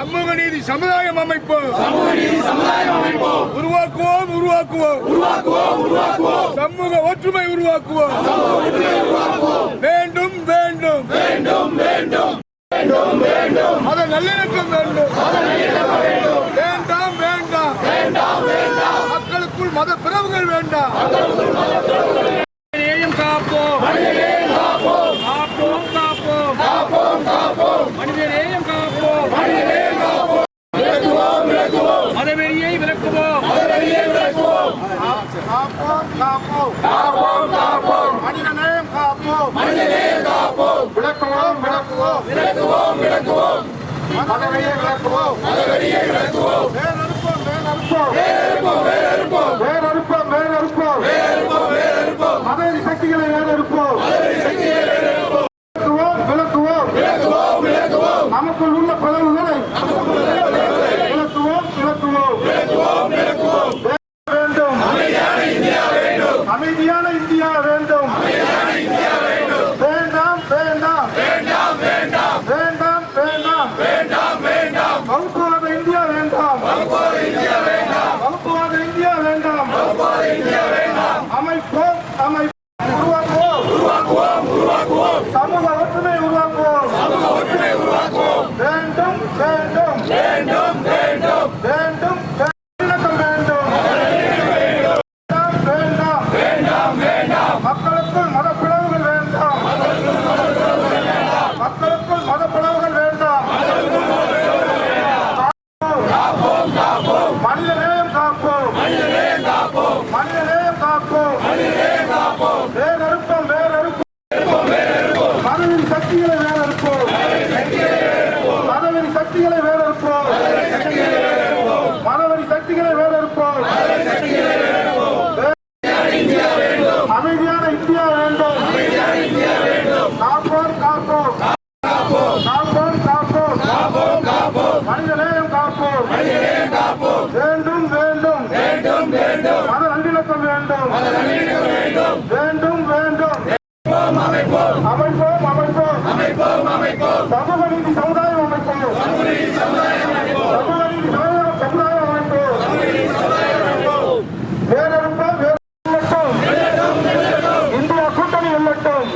சமூக நீதி சமுதாயம் அமைப்பு. உருவாக்குவோம் உருவாக்குவோம். சமூக ஒற்றுமை உருவாக்குவோம். வேண்டும் வேண்டும். வேண்டும் வேண்டும் மத நல்லிணக்கம் வேண்டும். வேண்டாம் வேண்டாம். மக்களுக்குள் மத பிறவுகள் வேண்டாம் மனிதநேயம் காப்போம் காப்போம் காப்போம் மனிதநேயம் காப்போம் மதவெறியை விளக்குவோம் காப்போம் காப்போம். காப்போம் காப்போம். மனித நேயம் காப்போம் மனித நேயம் காப்போம் விளக்குவோம் விளக்குவோம். விளக்குவோம் விளக்குவோம். மதவெறியை விளக்குவோம் மதவெறியை விளக்குவோம். சமூக ஒற்றுமை உருவாக்குவோம். சமூக ஒற்றுமை உருவாக்குவோம். வேண்டும் வேண்டும். வேண்டும் வேண்டும். வேண்டும் வேண்டும். வேண்டும் வேண்டாம். வேண்டாம் மக்களுக்குள் வேண்டாம். மக்களுக்குள் மத பிளவுகள் வேண்டாம். காப்போம் மனித நேயம் காப்போம். மனித நேயம் காப்போம். வேறறுப்போம் மதவின் சக்திகளை வேறறுப்போம் மதவின் சக்திகளை வேறறுப்போம் மதவெறி சக்திகளை வேறறுப்போம் அமைதியான இந்தியா வேண்டும். காப்போம் காப்போம். காப்போம் காப்போம். மனித நேயம் காப்போம். வேண்டும் வேண்டும். மத நல்லிணக்கம் வேண்டும். சமூக நீதி சமுதாய அமைப்பு சமூக நீதி சமுதாய அமைப்பு. வேறெடுப்போம் வெல்லட்டும் இந்தியா கூட்டணி வெல்லட்டும்